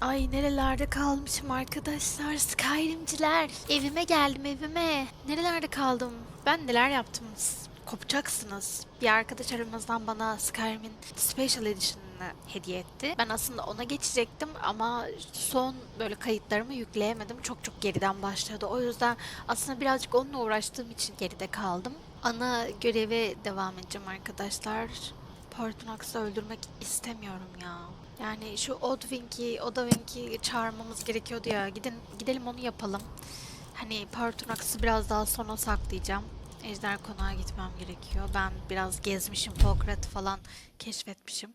Ay nerelerde kalmışım arkadaşlar. Skyrimciler. Evime geldim evime. Nerelerde kaldım? Ben neler yaptım? Kopacaksınız. Bir arkadaş aramızdan bana Skyrim'in Special Edition'ını hediye etti. Ben aslında ona geçecektim ama son böyle kayıtlarımı yükleyemedim. Çok çok geriden başladı. O yüzden aslında birazcık onunla uğraştığım için geride kaldım. Ana göreve devam edeceğim arkadaşlar. Partonax'ı öldürmek istemiyorum ya. Yani şu Odwink'i, Odawink'i çağırmamız gerekiyordu ya. Gidin, gidelim onu yapalım. Hani Partonax'ı biraz daha sona saklayacağım. Ejder Konağı gitmem gerekiyor. Ben biraz gezmişim, Folkret falan keşfetmişim.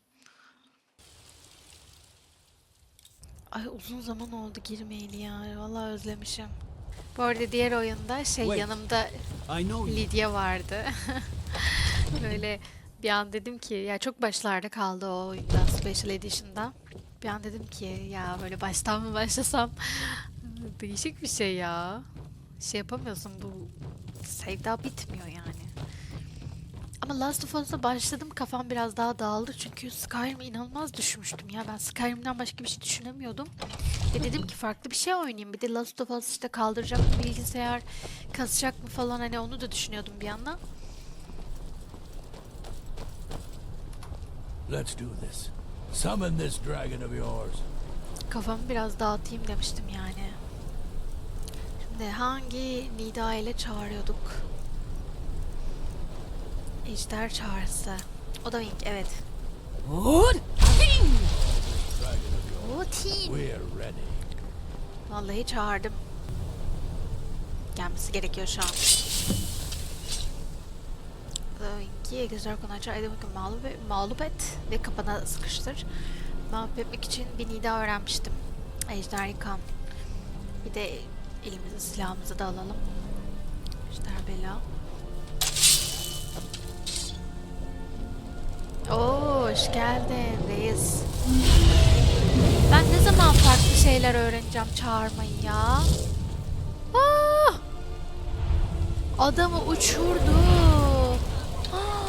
Ay uzun zaman oldu girmeyeli ya. Vallahi özlemişim. Bu arada diğer oyunda şey Wait. yanımda. Lidya vardı. Böyle bir an dedim ki ya çok başlarda kaldı o oyunda Special Edition'da. Bir an dedim ki ya böyle baştan mı başlasam değişik bir şey ya. Şey yapamıyorsun bu sevda bitmiyor yani. Ama Last of Us'a başladım kafam biraz daha dağıldı çünkü Skyrim'i inanılmaz düşmüştüm ya. Ben Skyrim'den başka bir şey düşünemiyordum. Ve dedim ki farklı bir şey oynayayım. Bir de Last of Us işte kaldıracak mı bilgisayar, kasacak mı falan hani onu da düşünüyordum bir yandan. Let's do this. Summon this dragon of yours. Kafamı biraz dağıtayım demiştim yani. Şimdi hangi nida ile çağırıyorduk? Ejder çağrısı. O da Wink, evet. We're ready. Vallahi çağırdım. Gelmesi gerekiyor şu an. Wink'i Ejder konağı çağır. Bakın mağlup, et- mağlup et ve kapana sıkıştır. Mağlup etmek için bir nida öğrenmiştim. Ejder yıkan. Bir de elimizi silahımızı da alalım. Ejder bela. Oo, hoş geldin reis. Ben ne zaman farklı şeyler öğreneceğim çağırmayı ya? Aa! Adamı uçurdu. Aa!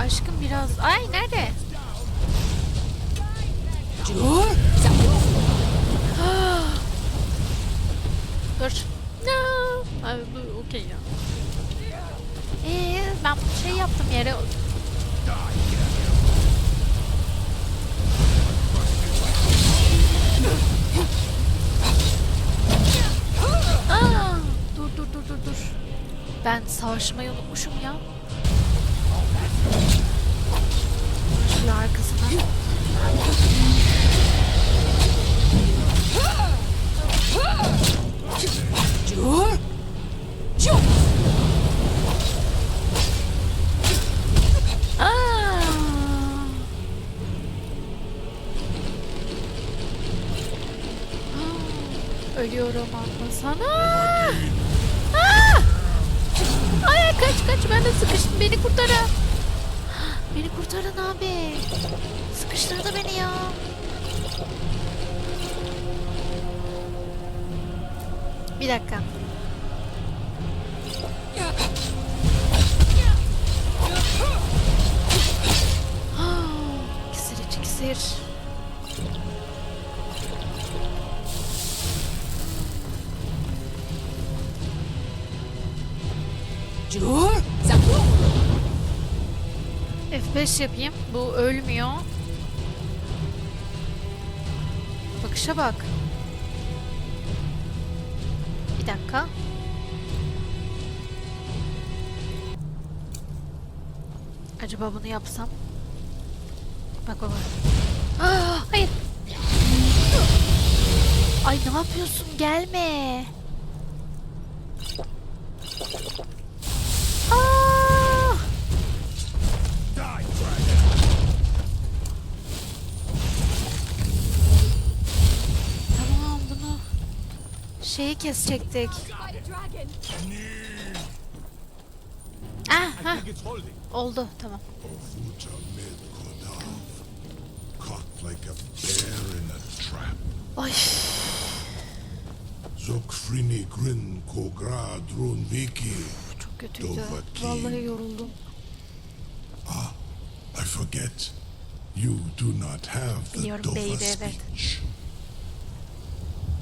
Aşkım biraz... Ay nerede? Ah! Dur. No. Ay, bu okey ya. Ee, ben şey yaptım yere... Aa, dur dur dur dur dur. Ben savaşmayı unutmuşum ya. Şöyle arkasına. Aa! Ölüyorum abla sana. Aa! Ay kaç kaç ben de sıkıştım beni kurtarın. Kurtarın abi. Sıkıştırdı beni ya. Bir dakika. İksir iç iksir. F5 yapayım. Bu ölmüyor. Bakışa bak. Bir dakika. Acaba bunu yapsam? Bak bak bak. Aa, hayır. Ay ne yapıyorsun? Gelme. Şeyi kesecektik. Ah, ha, oldu tamam. Ay Zokfrini grin kogra drun viki. çok kötüydü. Vallahi yoruldum. I forget. You do not have the Dova baby, evet.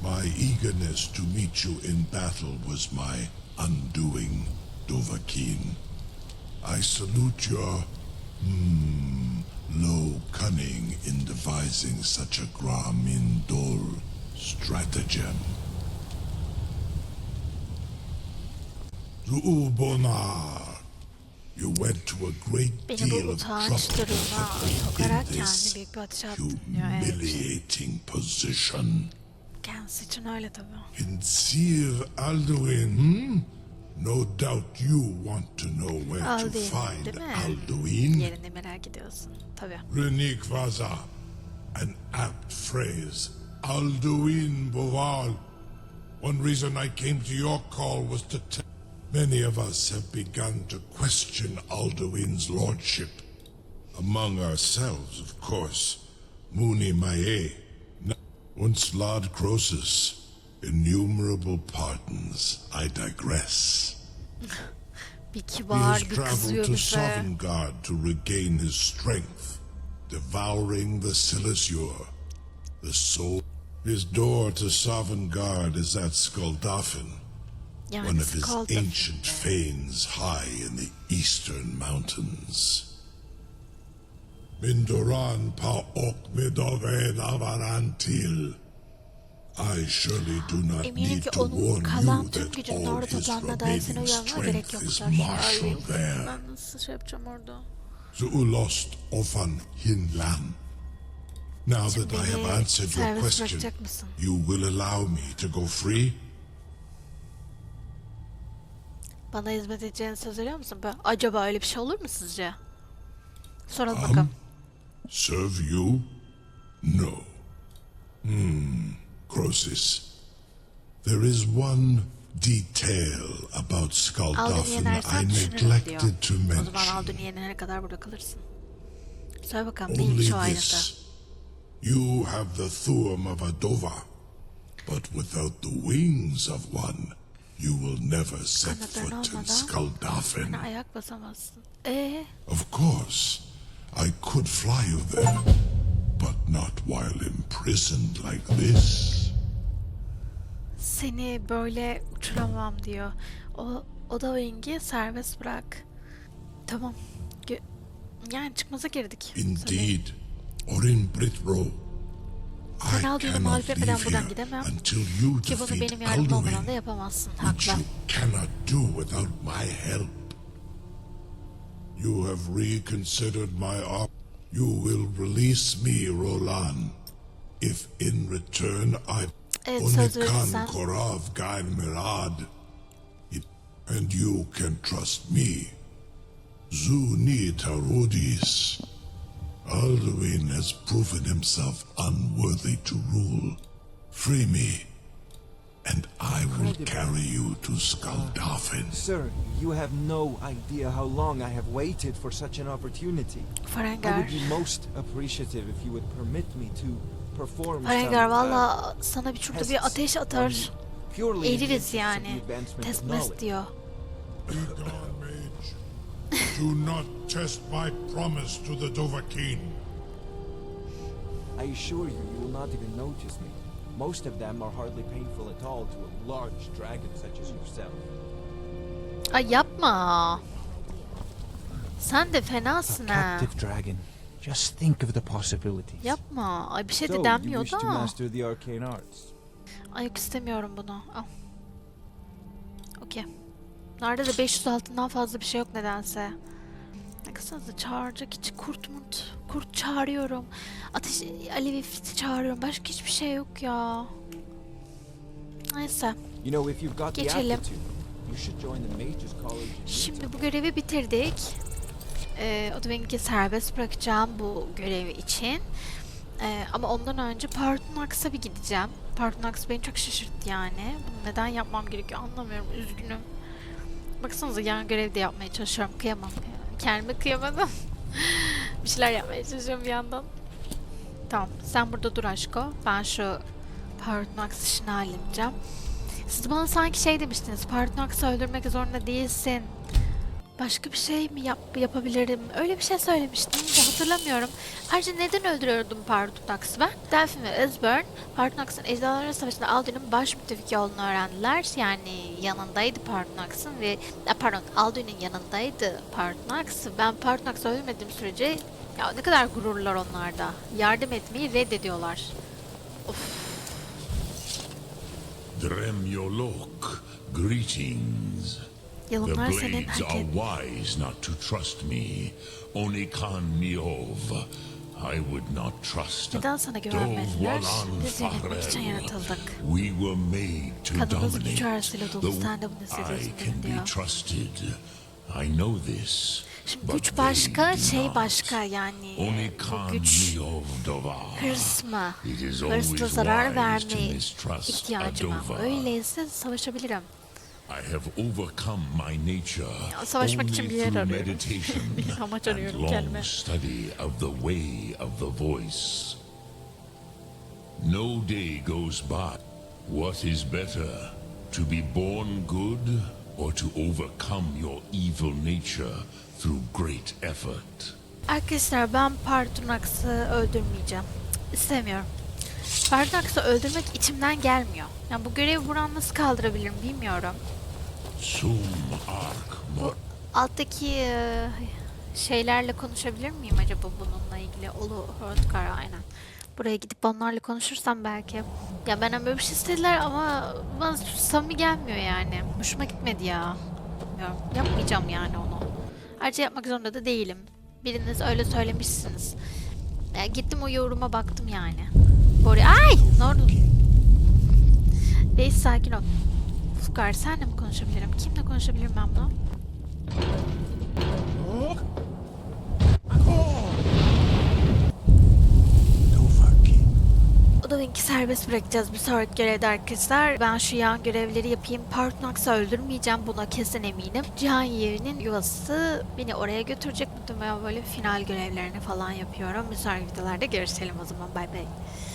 My eagerness to meet you in battle was my undoing, Dovahkiin. I salute your hmm, low cunning in devising such a Gramin Dol stratagem. Zuubonar, you went to a great deal of trouble durumuna in sokarak this kendi büyük bir ateşe attın diyor. Evet. humiliating position. Kendisi için öyle tabii. In Sir Alduin, hmm? No doubt you want to know where to find? Alduin. Yerini merak ediyorsun. Tabii. Renik Vaza, an apt phrase. Alduin Boval. One reason I came to your call was to tell. Many of us have begun to question Alduin's lordship. Among ourselves, of course. Muni Mae. Once Lord Croesus. Innumerable pardons. I digress. Bir He has traveled to. Sovngarde to regain his strength, devouring the Silesure, the soul. His door to Sovngarde is at Skuldafn, one of his ancient fanes high in the eastern mountains. Mindoran pa ok midoven avarantil. I surely do not Eminim need to warn kalan you tüm that gücünün all orada his remaining uyanmaya gerek strength is Ay, marshaled there. Ben nasıl şey yapacağım orada? Zuulost ofan hinlan. Now that I have beni answered your serbest question, bırakacak mısın? you will allow me to go free? Bana hizmet edeceğini söz veriyor musun? Ben, acaba öyle bir şey olur mu sizce? Soralım Um, bakalım. Serve you? No. Hmm, Croesus. There is one detail about Skuldafn I yenersen düşünürüm diyor. neglected to O zaman mention. Aldın yenene kadar burada kalırsın. Söyle bakalım neymiş Only o ayrıntı? this. You have the thuum of a dova, but without the wings of one, you will never set foot in olmadan Skuldafn. Hani ayak basamazsın. Ee, Of course, I could fly you there, but not while imprisoned like this. seni böyle uçuramam diyor. O, o da Wing'i serbest bırak. Tamam. Gö- yani çıkmaza girdik. Indeed, Orin Britro. Sen I Alduin'i cannot mağlup etmeden buradan gidemem. until you Ki bunu benim yardımım olmadan da yapamazsın. which Haklı. you cannot do without my help. You have reconsidered my offer. You will release me, Roland, if in return I Evet, söz Korav Gain Mirad. And you can trust me. Zuni Tarudis. Alduin has proven himself unworthy to rule. Free me, and I will carry you to Skuldafn. Sir, you have no idea how long I have waited for such an opportunity. I would be most appreciative if you would permit me to perform Farengar some, uh, valla sana bir şurada bir ateş atar. you, purely in the Eririz interest of the yani. advancement of Test knowledge. mes diyor. Mage. Do not test my promise to the Dovahkiin. I assure you, you will not even notice me. Most of them are hardly painful at all to a large dragon such as yourself. Ay yapma. Sen de fenasın ha. captive dragon. Just think of the possibilities. Yapma. Ay bir şey So, de you denmiyor wish to da. master the arcane arts. Ay yok istemiyorum bunu. Al. Okey. Nerede de 500 altından fazla bir şey yok nedense. Kısaca çağıracak hiç kurt murt. Kurt çağırıyorum. Ateş alev ifriti çağırıyorum. Başka hiçbir şey yok ya. Neyse. You know, if you've got the Geçelim. aptitude, you should join the Mages College in Şimdi bu görevi bitirdik. Ee, Odwing'i serbest bırakacağım bu görevi için. Ee, ama ondan önce Partonax'a bir gideceğim. Partonax beni çok şaşırttı yani. Bunu neden yapmam gerekiyor anlamıyorum. Üzgünüm. Baksanıza yan görev de yapmaya çalışıyorum. Kıyamam. Kendime kıyamadım. bir şeyler yapmaya çalışıyorum bir yandan. Tamam. Sen burada dur aşko. Ben şu Partonax işini halledeceğim. Siz bana sanki şey demiştiniz. Partonax'ı öldürmek zorunda değilsin. Başka bir şey mi yap yapabilirim? Öyle bir şey söylemiştim de hatırlamıyorum. Ayrıca neden öldürüyordum Pardonax'ı ben? Delphin ve Esbern, Pardonax'ın Ejderhalar Savaşı'nda Alduin'in baş müttefiki olduğunu öğrendiler. Yani yanındaydı Pardonax'ın ve pardon Alduin'in yanındaydı Pardonax. Ben Pardonax'ı öldürmediğim sürece ya ne kadar gururlar onlarda. Yardım etmeyi reddediyorlar. Dremyolok, greetings. The Yalınlar senin blades are wise not to trust me. Onikan Niov. I would not trust Neden sana güvenmediler? Dovwalan Biz yönetmek için yaratıldık. We were made to dominate. güç arasıyla dolu. Sen de bunu I hissediyorsun can diyor. be trusted. I know this. Şimdi but güç başka, they do şey not. başka yani. Bu Onikan güç Dovar. hırs mı? It is Hırsla always zarar wise to verme mistrust ihtiyacım var. Adova. Öyleyse savaşabilirim. I have overcome my nature savaşmak için bir yer arıyorum. Bir amaç arıyorum long kendime. study of the way of the voice. No day goes by. What is better, to be born good or to overcome your evil nature through great effort? Arkadaşlar ben Pardonax'ı öldürmeyeceğim. İstemiyorum. Pardonax'ı öldürmek içimden gelmiyor. Yani bu görevi buradan nasıl kaldırabilirim bilmiyorum. Bu alttaki e, şeylerle konuşabilir miyim acaba bununla ilgili? Olu Hrothgar aynen. Buraya gidip onlarla konuşursam belki. Ya benden böyle bir şey istediler ama bana samimi gelmiyor yani. Hoşuma gitmedi ya. Bilmiyorum. Yapmayacağım yani onu. Ayrıca yapmak zorunda da değilim. Biriniz öyle söylemişsiniz. Ya gittim o yoruma baktım yani. Buraya... Ay! Ne oldu? Reis sakin ol. Fukar senle mi konuşabilirim? Kimle konuşabilirim ben bunu? Odavink'i serbest bırakacağız bir sonraki görevde arkadaşlar. Ben şu yan görevleri yapayım. Partonax'ı öldürmeyeceğim buna kesin eminim. Cihan Yevi'nin yuvası beni oraya götürecek. Muhtemelen böyle final görevlerini falan yapıyorum. Bir sonraki videolarda görüşelim o zaman. Bay bay.